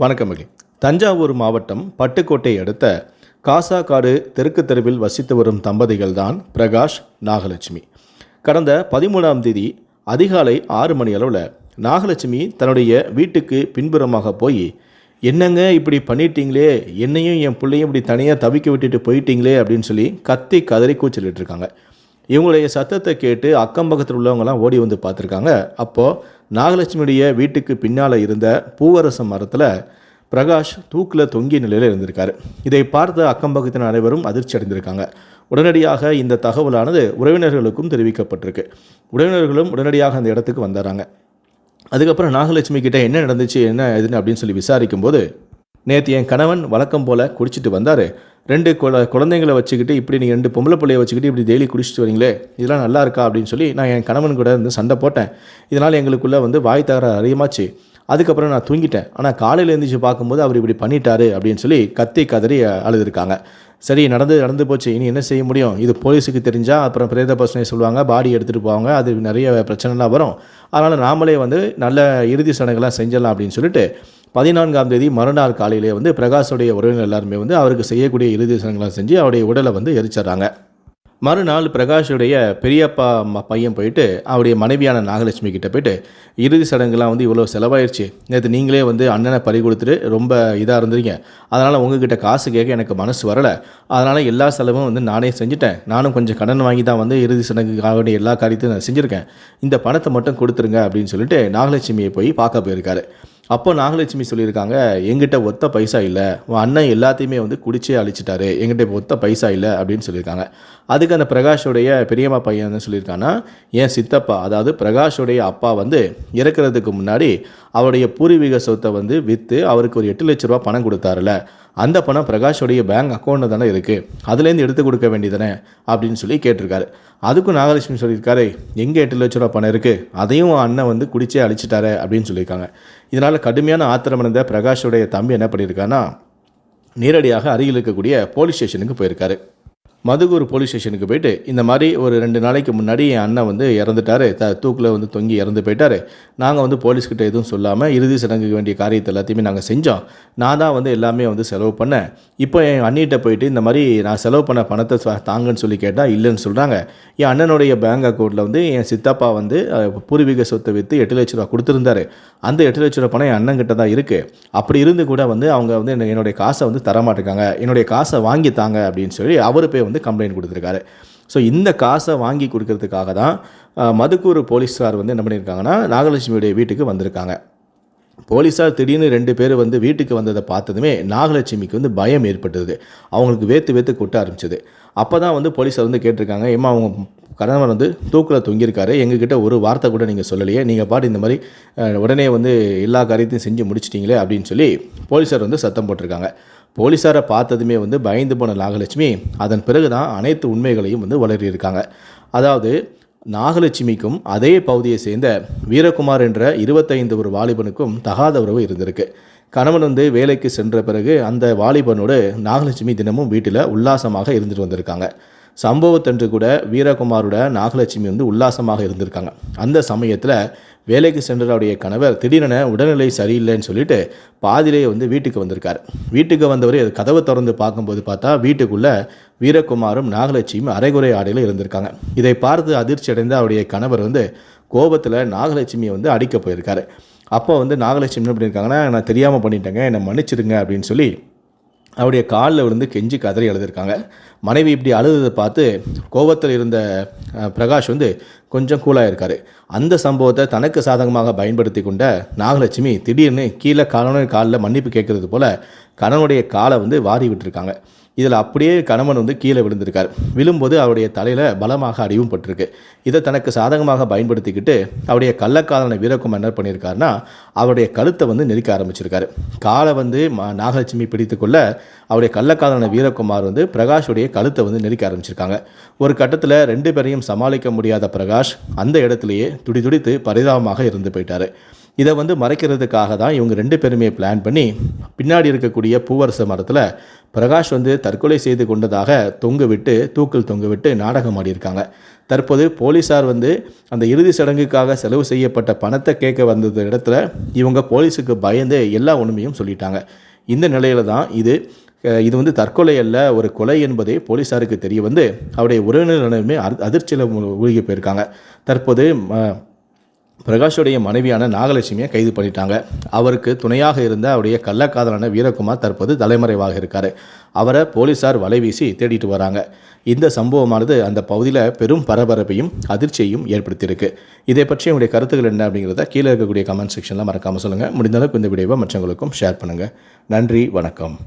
வணக்கம் தஞ்சாவூர் மாவட்டம் பட்டுக்கோட்டை அடுத்த காசாக்காடு தெற்கு தெருவில் வசித்து வரும் தம்பதிகள் தான் பிரகாஷ் நாகலட்சுமி. கடந்த பதிமூணாம் தேதி அதிகாலை ஆறு மணி அளவில் நாகலட்சுமி தன்னுடைய வீட்டுக்கு பின்புறமாக போய் என்னங்க இப்படி பண்ணிட்டீங்களே? என்னையும் என் பிள்ளையும் இப்படி தனியாக தவிக்க விட்டுட்டு போயிட்டீங்களே? அப்படின்னு சொல்லி கத்தி கதறி கூச்சலிட்டு இருக்காங்க இவங்களுடைய சத்தத்தை கேட்டு அக்கம் பக்கத்தில் உள்ளவங்கலாம் ஓடி வந்து பார்த்துருக்காங்க. அப்போது நாகலட்சுமியுடைய வீட்டுக்கு பின்னால் இருந்த பூவரச மரத்தில் பிரகாஷ் தூக்கில் தொங்கிய நிலையில் இருந்திருக்காரு. இதை பார்த்த அக்கம் பக்கத்தின் அனைவரும் அதிர்ச்சி அடைந்திருக்காங்க. உடனடியாக இந்த தகவலானது உறவினர்களுக்கும் தெரிவிக்கப்பட்டிருக்கு. உறவினர்களும் உடனடியாக அந்த இடத்துக்கு வந்துடுறாங்க அதுக்கப்புறம் நாகலட்சுமி கிட்டே என்ன நடந்துச்சு என்ன எதுன்னு அப்படின்னு சொல்லி விசாரிக்கும்போது நேற்று என் கணவன் வழக்கம் போல் குடிச்சிட்டு வந்தார். ரெண்டு குழ குழந்தைங்களை வச்சுக்கிட்டு இப்படி நீங்கள் ரெண்டு பொம்பளை பிள்ளைய வச்சுக்கிட்டு இப்படி டெய்லி குடிச்சிட்டு வரீங்களே இதெல்லாம் நல்லா இருக்கா அப்படின்னு சொல்லி நான் என் கணவன் கூட இருந்து சண்டை போட்டேன். இதனால் எங்களுக்குள்ளே வந்து வாய் தகராறு அதிகமாச்சு. அதுக்கப்புறம் நான் தூங்கிட்டேன். ஆனால் காலையில் எழுந்திரிச்சு பார்க்கும்போது அவர் இப்படி பண்ணிட்டாரு அப்படின்னு சொல்லி கத்தி கதறி அழுதுருக்காங்க. சரி நடந்து நடந்து போச்சு. இனி என்ன செய்ய முடியும்? இது போலீஸுக்கு தெரிஞ்சால் அப்புறம் பிரேத பசனை சொல்லுவாங்க பாடி எடுத்துகிட்டு போவாங்க அது நிறைய பிரச்சனைலாம் வரும். அதனால் நாமளே வந்து நல்ல இறுதி சடங்குலாம் செஞ்சிடலாம் அப்படின்னு சொல்லிட்டு பதினான்காம் தேதி மறுநாள் காலையிலே வந்து பிரகாஷுடைய உறவினர் எல்லாருமே வந்து அவருக்கு செய்யக்கூடிய இறுதி சடங்குலாம் செஞ்சு அவருடைய உடலை வந்து எரிச்சிட்றாங்க. மறுநாள் பிரகாஷுடைய பெரியப்பா அம்மா பையன் போயிட்டு அவருடைய மனைவியான நாகலட்சுமி கிட்ட போயிட்டு இறுதி சடங்குலாம் வந்து இவ்வளோ செலவாயிடுச்சு நேற்று நீங்களே வந்து அண்ணனை பறி கொடுத்துட்டு ரொம்ப இதாக இருந்தீங்க அதனால் உங்ககிட்ட காசு கேட்க எனக்கு மனசு வரலை. அதனால் எல்லா செலவும் வந்து நானே செஞ்சுட்டேன். நானும் கொஞ்சம் கடன் வாங்கி தான் வந்து இறுதி சடங்குக்காக வேண்டிய எல்லா காரியத்தையும் நான் செஞ்சுருக்கேன். இந்த பணத்தை மட்டும் கொடுத்துருங்க அப்படின்னு சொல்லிட்டு நாகலட்சுமியை போய் பார்க்க போயிருக்காரு. அப்போ நாகலட்சுமி சொல்லியிருக்காங்க எங்கிட்ட ஒத்த பைசா இல்லை. உன் அண்ணன் எல்லாத்தையுமே வந்து குடிச்சே அழிச்சிட்டாரு. எங்கிட்ட இப்போ ஒத்த பைசா இல்லை. அப்படின்னு சொல்லியிருக்காங்க. அதுக்கு அந்த பிரகாஷோடைய பெரியம்மா பையன் என்ன சொல்லியிருக்காங்கன்னா என் சித்தப்பா அதாவது பிரகாஷோடைய அப்பா வந்து இறக்குறதுக்கு முன்னாடி அவருடைய பூர்வீக சொத்தை வந்து விற்று அவருக்கு ஒரு எட்டு லட்ச ரூபா பணம் கொடுத்தாருல. அந்த பணம் பிரகாஷோடைய பேங்க் அக்கௌண்ட்டில் தானே இருக்குது அதுலேருந்து எடுத்து கொடுக்க வேண்டியதானே அப்படின்னு சொல்லி கேட்டிருக்காரு. அதுக்கும் நாகலட்சுமி சொல்லியிருக்காரு எங்கே எட்டு லட்ச ரூபா பணம் இருக்குது அதையும் அண்ணன் வந்து குடிச்சே அழிச்சிட்டாரு அப்படின்னு சொல்லியிருக்காங்க. இதனால் கடுமையான ஆத்திரம் அடைந்த பிரகாஷோடைய தம்பி என்ன பண்ணியிருக்காருன்னா நேரடியாக அருகில் இருக்கக்கூடிய போலீஸ் ஸ்டேஷனுக்கு போயிருக்காரு. மதுகூர் போலீஸ் ஸ்டேஷனுக்கு போயிட்டு இந்த மாதிரி ஒரு ரெண்டு நாளைக்கு முன்னாடி என் அண்ணன் வந்து இறந்துட்டாரு. த தூக்கில் வந்து தொங்கி இறந்து போயிட்டாரு. நாங்கள் வந்து போலீஸ்கிட்ட எதுவும் சொல்லாமல் இறுதி சடங்குக்கு வேண்டிய காரியத்தை எல்லாத்தையுமே நாங்கள் செஞ்சோம். நான் தான் வந்து எல்லாமே வந்து செலவு பண்ணேன். இப்போ என் அண்ணிகிட்ட போயிட்டு இந்த மாதிரி நான் செலவு பண்ண பணத்தை தாங்கன்னு சொல்லி கேட்டால் இல்லைன்னு சொல்கிறாங்க என் அண்ணனுடைய பேங்க் அக்கௌண்ட்டில் வந்து என் சித்தப்பா வந்து பூர்வீக சொத்தை விற்று எட்டு லட்ச ரூபா கொடுத்துருந்தாரு. அந்த எட்டு லட்ச ரூபா பணம் என் அண்ணன்கிட்ட தான் இருக்குது அப்படி இருந்து கூட வந்து அவங்க வந்து என்ன- என்னுடைய காசை வந்து தரமாட்டேங்காங்க என்னுடைய காசை வாங்கி தாங்க அப்படின்னு சொல்லி அவர் போய் வந்து கம்ப்ளைண்ட் கொடுத்துருக்காரு. ஸோ இந்த காசை வாங்கி கொடுக்கறதுக்காக தான் மதுக்கூர் போலீஸார் வந்து என்ன பண்ணியிருக்காங்கன்னா நாகலட்சுமியுடைய வீட்டுக்கு வந்திருக்காங்க. போலீஸார் திடீர்னு ரெண்டு பேர் வந்து வீட்டுக்கு வந்ததை பார்த்ததுமே நாகலட்சுமிக்கு வந்து பயம் ஏற்பட்டது. அவங்களுக்கு வேத்து வேத்து கொட்ட ஆரம்பிச்சது. அப்போ தான் வந்து போலீஸார் வந்து கேட்டிருக்காங்க ஏம்மா அவங்க கணவர் வந்து தூக்கில் தொங்கியிருக்காரு. எங்ககிட்ட ஒரு வார்த்தை கூட நீங்கள் சொல்லலையே. நீங்கள் பாட்டு இந்த மாதிரி உடனே வந்து எல்லா காரியத்தையும் செஞ்சு முடிச்சிட்டிங்களே அப்படின்னு சொல்லி போலீஸார் வந்து சத்தம் போட்டிருக்காங்க. போலீஸாரை பார்த்ததுமே வந்து பயந்து போன நாகலட்சுமி அதன் பிறகு தான் அனைத்து உண்மைகளையும் வந்து வளரியிருக்காங்க. அதாவது நாகலட்சுமிக்கும் அதே பகுதியை சேர்ந்த வீரகுமார் என்ற இருபத்தைந்து ஒரு வாலிபனுக்கும் தகாத உறவு இருந்திருக்கு. கணவன் வந்து வேலைக்கு சென்ற பிறகு அந்த வாலிபனோடு நாகலட்சுமி தினமும் வீட்டில் உல்லாசமாக இருந்துட்டு வந்திருக்காங்க. சம்பவத்தன்று கூட வீரகுமாரோட நாகலட்சுமி வந்து உல்லாசமாக இருந்திருக்காங்க. அந்த சமயத்தில் வேலைக்கு சென்ற அவருடைய கணவர் திடீரென உடல்நிலை சரியில்லைன்னு சொல்லிட்டு பாதிலேயே வந்து வீட்டுக்கு வந்திருக்கார். வீட்டுக்கு வந்தவர் அது கதவை திறந்து பார்க்கும்போது பார்த்தா வீட்டுக்குள்ளே வீரகுமாரும் நாகலட்சுமியும் அரைகுறை ஆடையில் இருந்திருக்காங்க. இதை பார்த்து அதிர்ச்சி அடைந்த அவருடைய கணவர் வந்து கோபத்தில் நாகலட்சுமியை வந்து அடிக்க போயிருக்காரு. அப்போ வந்து நாகலட்சுமி என்ன பண்ணியிருக்காங்கன்னா நான் தெரியாமல் பண்ணிட்டேங்க என்னை மன்னிச்சிடுங்க அப்படின்னு சொல்லி அவருடைய காலில் விழுந்து கெஞ்சி கதறி எழுதியிருக்காங்க மனைவி இப்படி அழுததை பார்த்து கோபத்தில் இருந்த பிரகாஷ் வந்து கொஞ்சம் கூலாக இருக்கார் அந்த சம்பவத்தை தனக்கு சாதகமாக பயன்படுத்தி கொண்ட நாகலட்சுமி திடீர்னு கீழே கணவனின் காலில் மன்னிப்பு கேட்கறது போல் கணவனுடைய காலை வந்து வாரி விட்டுருக்காங்க. இதில் அப்படியே கணவன் வந்து கீழே விழுந்திருக்கார். விழும்போது அவருடைய தலையில் பலமாக அடிவும் பட்டிருக்கு. இதை தனக்கு சாதகமாக பயன்படுத்திக்கிட்டு அவருடைய கள்ளக்காதலனை வீரகுமார் என்ன பண்ணியிருக்காருன்னா அவருடைய கழுத்தை வந்து நெரிக்க ஆரம்பிச்சிருக்காரு. காலை வந்து மா நாகலட்சுமி பிடித்துக்கொள்ள அவருடைய கள்ளக்காதலனை வீரகுமார் வந்து பிரகாஷுடைய கழுத்தை வந்து நெரிக்க ஆரம்பிச்சிருக்காங்க. ஒரு கட்டத்தில் ரெண்டு பேரையும் சமாளிக்க முடியாத பிரகாஷ் அந்த இடத்துலையே துடி துடித்து பரிதாபமாக இருந்து போயிட்டார். இதை வந்து மறைக்கிறதுக்காக தான் இவங்க ரெண்டு பேருமே பிளான் பண்ணி பின்னாடி இருக்கக்கூடிய பூவரச மரத்தில் பிரகாஷ் வந்து தற்கொலை செய்து கொண்டதாக தொங்கு விட்டு தூக்கில் தொங்கு விட்டு நாடகம் ஆடியிருக்காங்க. தற்போது போலீஸார் வந்து அந்த இறுதி சடங்குக்காக செலவு செய்யப்பட்ட பணத்தை கேட்க வந்தது இடத்துல இவங்க போலீஸுக்கு பயந்து எல்லா உண்மையும் சொல்லிட்டாங்க. இந்த நிலையில தான் இது இது வந்து தற்கொலை அல்ல ஒரு கொலை என்பதே போலீஸாருக்கு தெரிய வந்து அவருடைய உறவினர்களுமே அதிர்ச்சியில் மூழ்கி போயிருக்காங்க. தற்போது ம- பிரகாஷுடைய மனைவியான நாகலட்சுமியை கைது பண்ணிட்டாங்க. அவருக்கு துணையாக இருந்த அவருடைய கள்ளக்காதலான வீரகுமார் தற்போது தலைமறைவாக இருக்கார். அவரை போலீசார் வலைவீசி தேடிட்டு வராங்க. இந்த சம்பவமானது அந்த பகுதியில் பெரும் பரபரப்பையும் அதிர்ச்சியையும் ஏற்படுத்தியிருக்கு. இதை பற்றி உங்களுடைய கருத்துக்கள் என்ன அப்படிங்கிறத கீழே இருக்கக்கூடிய கமெண்ட் செக்ஷனில் மறக்காமல் சொல்லுங்கள் முடிந்த அளவுக்கு இந்த வீடியோவை மற்றவங்களுக்கும் ஷேர் பண்ணுங்கள் நன்றி வணக்கம்.